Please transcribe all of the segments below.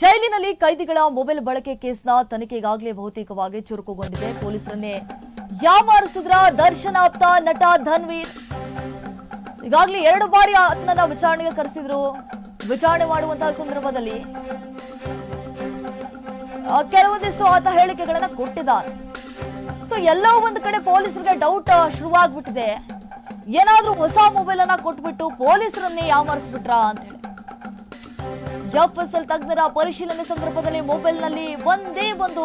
ಜೈಲಿನಲ್ಲಿ ಕೈದಿಗಳ ಮೊಬೈಲ್ ಬಳಕೆ ಕೇಸ್ನ ತನಿಖೆಗಾಗಲೇ ಬಹುತೇಕವಾಗಿ ಚುರುಕುಗೊಂಡಿದೆ. ಪೊಲೀಸರನ್ನೇ ಯಾಮಾರಿಸಿದ್ರ ದರ್ಶನ್ ಆಪ್ತ ನಟ ಧನ್ವೀರ್. ಈಗಾಗಲೇ ಎರಡು ಬಾರಿ ಆತನನ್ನ ವಿಚಾರಣೆಗೆ ಕರೆಸಿದ್ರು. ವಿಚಾರಣೆ ಮಾಡುವಂತಹ ಸಂದರ್ಭದಲ್ಲಿ ಕೆಲವೊಂದಿಷ್ಟು ಆತ ಹೇಳಿಕೆಗಳನ್ನ ಕೊಟ್ಟಿದ್ದಾರೆ. ಸೊ ಎಲ್ಲೋ ಒಂದು ಕಡೆ ಪೊಲೀಸರಿಗೆ ಡೌಟ್ ಶುರುವಾಗ್ಬಿಟ್ಟಿದೆ. ಏನಾದ್ರೂ ಹೊಸ ಮೊಬೈಲ್ ಅನ್ನ ಕೊಟ್ಬಿಟ್ಟು ಪೊಲೀಸರನ್ನೇ ಯಾಮಾರಿಸ್ಬಿಟ್ರಾ ಅಂತ ಹೇಳಿ. ಜಾಬ್ ಫಸಲ್ ತಜ್ಞರ ಪರಿಶೀಲನೆ ಸಂದರ್ಭದಲ್ಲಿ ಮೊಬೈಲ್ನಲ್ಲಿ ಒಂದೇ ಒಂದು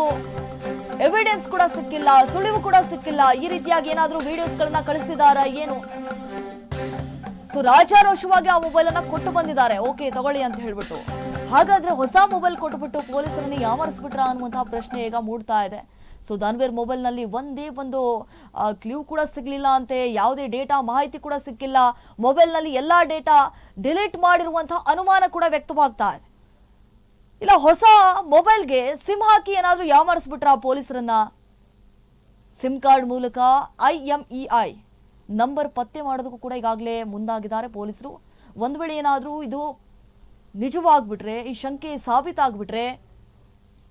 ಎವಿಡೆನ್ಸ್ ಕೂಡ ಸಿಕ್ಕಿಲ್ಲ, ಸುಳಿವು ಕೂಡ ಸಿಕ್ಕಿಲ್ಲ. ಈ ರೀತಿಯಾಗಿ ಏನಾದರೂ ವಿಡಿಯೋಸ್ ಗಳನ್ನ ಕಳಿಸಿದಾರ, ಏನು? ಸೊ ರಾಜಾರೋಷವಾಗಿ ಆ ಮೊಬೈಲ್ ಅನ್ನ ಕೊಟ್ಟು ಬಂದಿದ್ದಾರೆ. ಓಕೆ ತಗೊಳ್ಳಿ ಅಂತ ಹೇಳ್ಬಿಟ್ಟು. ಹಾಗಾದ್ರೆ ಹೊಸ ಮೊಬೈಲ್ ಕೊಟ್ಬಿಟ್ಟು ಪೊಲೀಸರನ್ನ ಯಾಮರಿಸ್ಬಿಟ್ರ ಅನ್ನುವಂತಹ ಪ್ರಶ್ನೆ ಈಗ ಮೂಡ್ತಾ ಇದೆ. ಸೊ ದಾನ್ವೇರ್ ಮೊಬೈಲ್ನಲ್ಲಿ ಒಂದೇ ಒಂದು ಕ್ಲೂ ಕೂಡ ಸಿಗ್ಲಿಲ್ಲ ಅಂತೆ, ಯಾವುದೇ ಡೇಟಾ ಮಾಹಿತಿ ಕೂಡ ಸಿಕ್ಕಿಲ್ಲ. ಮೊಬೈಲ್ನಲ್ಲಿ ಎಲ್ಲಾ ಡೇಟಾ ಡಿಲೀಟ್ ಮಾಡಿರುವಂತಹ ಅನುಮಾನ ಕೂಡ ವ್ಯಕ್ತವಾಗ್ತಾ ಇದೆ. ಇಲ್ಲ, ಹೊಸ ಮೊಬೈಲ್ಗೆ ಸಿಮ್ ಹಾಕಿ ಏನಾದ್ರೂ ಯಾಮಾರಿಸ್ಬಿಟ್ರಾ ಪೊಲೀಸರನ್ನ? ಸಿಮ್ ಕಾರ್ಡ್ ಮೂಲಕ I M E I. Number ಪತ್ತೆ ಮಾಡೋದಕ್ಕೂ ಕೂಡ ಈಗಾಗಲೇ ಮುಂದಾಗಿದ್ದಾರೆ ಪೊಲೀಸರು. ಒಂದು ವೇಳೆ ಏನಾದರೂ ಇದು ನಿಜವಾಗ್ಬಿಟ್ರೆ, ಈ ಶಂಕೆ ಸಾಬೀತಾಗ್ಬಿಟ್ರೆ,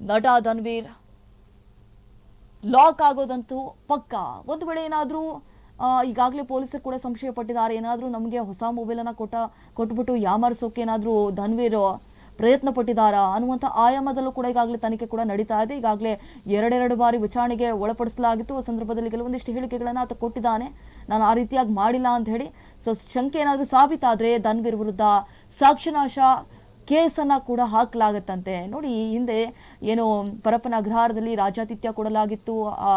ನಟ ಧನ್ವೀರ್ ಲಾಕ್ ಆಗೋದಂತೂ ಪಕ್ಕ. ಒಂದು ವೇಳೆ ಏನಾದರೂ ಈಗಾಗಲೇ ಪೊಲೀಸರು ಕೂಡ ಸಂಶಯ ಪಟ್ಟಿದ್ದಾರೆ ಏನಾದರೂ ನಮಗೆ ಹೊಸ ಮೊಬೈಲನ್ನು ಕೊಟ್ಟ, ಕೊಟ್ಬಿಟ್ಟು ಯಾಮಾರಿಸೋಕೆ ಏನಾದರೂ ಧನ್ವೀರ್ ಪ್ರಯತ್ನ ಪಟ್ಟಿದ್ದಾರಾ. ಅನ್ನುವಂಥ ಆಯಾಮದಲ್ಲೂ ಕೂಡ ಈಗಾಗಲೇ ತನಿಖೆ ಕೂಡ ನಡೀತಾ ಇದೆ. ಈಗಾಗಲೇ ಎರಡೆರಡು ಬಾರಿ ವಿಚಾರಣೆಗೆ ಒಳಪಡಿಸಲಾಗಿತ್ತು. ಆ ಸಂದರ್ಭದಲ್ಲಿ ಕೆಲವೊಂದಿಷ್ಟು ಹೇಳಿಕೆಗಳನ್ನು ಆತ ಕೊಟ್ಟಿದ್ದಾನೆ. ನಾನು ಆ ರೀತಿಯಾಗಿ ಮಾಡಿಲ್ಲ ಅಂತ ಹೇಳಿ. ಸೊ ಶಂಕೆ ಏನಾದರೂ ಸಾಬೀತಾದರೆ ಧನ್ವೀರ್ ವಿರುದ್ಧ ಸಾಕ್ಷ್ಯನಾಶ ಕೇಸನ್ನು ಕೂಡ ಹಾಕಲಾಗತ್ತಂತೆ. ನೋಡಿ ಹಿಂದೆ ಏನು ಪರಪ್ಪನ ಅಗ್ರಹಾರದಲ್ಲಿ ರಾಜಾತಿಥ್ಯ ಕೊಡಲಾಗಿತ್ತು. ಆ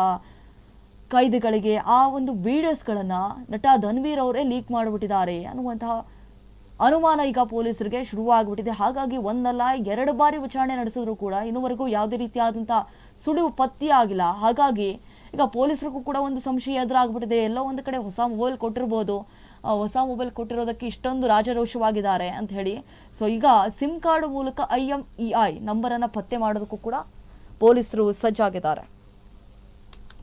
ಕೈದಿಗಳಿಗೆ ಆ ಒಂದು ವೀಡಿಯೋಸ್ಗಳನ್ನು ನಟ ಧನ್ವೀರ್ ಅವರೇ ಲೀಕ್ ಮಾಡಿಬಿಟ್ಟಿದ್ದಾರೆ. ಅನ್ನುವಂತಹ ಅನುಮಾನ ಈಗ ಪೊಲೀಸರಿಗೆ ಶುರುವಾಗ್ಬಿಟ್ಟಿದೆ. ಹಾಗಾಗಿ ಒಂದಲ್ಲ, ಎರಡು ಬಾರಿ ವಿಚಾರಣೆ ನಡೆಸಿದ್ರು ಕೂಡ ಇನ್ನುವರೆಗೂ ಯಾವುದೇ ರೀತಿಯಾದಂಥ ಸುಳಿವು ಪತ್ತೆಯಾಗಿಲ್ಲ. ಹಾಗಾಗಿ ಈಗ ಪೊಲೀಸರಿಗೂ ಕೂಡ ಒಂದು ಸಂಶಯ ಎದುರಾಗ್ಬಿಟ್ಟಿದೆ. ಎಲ್ಲೋ ಒಂದು ಕಡೆ ಹೊಸ ಮೊಬೈಲ್ ಕೊಟ್ಟಿರ್ಬೋದು. ಹೊಸ ಮೊಬೈಲ್ ಕೊಟ್ಟಿರೋದಕ್ಕೆ ಇಷ್ಟೊಂದು ರಾಜರೋಷವಾಗಿದ್ದಾರೆ ಅಂತ ಹೇಳಿ. ಸೊ ಈಗ ಸಿಮ್ ಕಾರ್ಡ್ ಮೂಲಕ ಐ ಎಂ ಇ ಐ ನಂಬರನ್ನು ಪತ್ತೆ ಮಾಡೋದಕ್ಕೂ ಕೂಡ ಪೊಲೀಸರು ಸಜ್ಜಾಗಿದ್ದಾರೆ.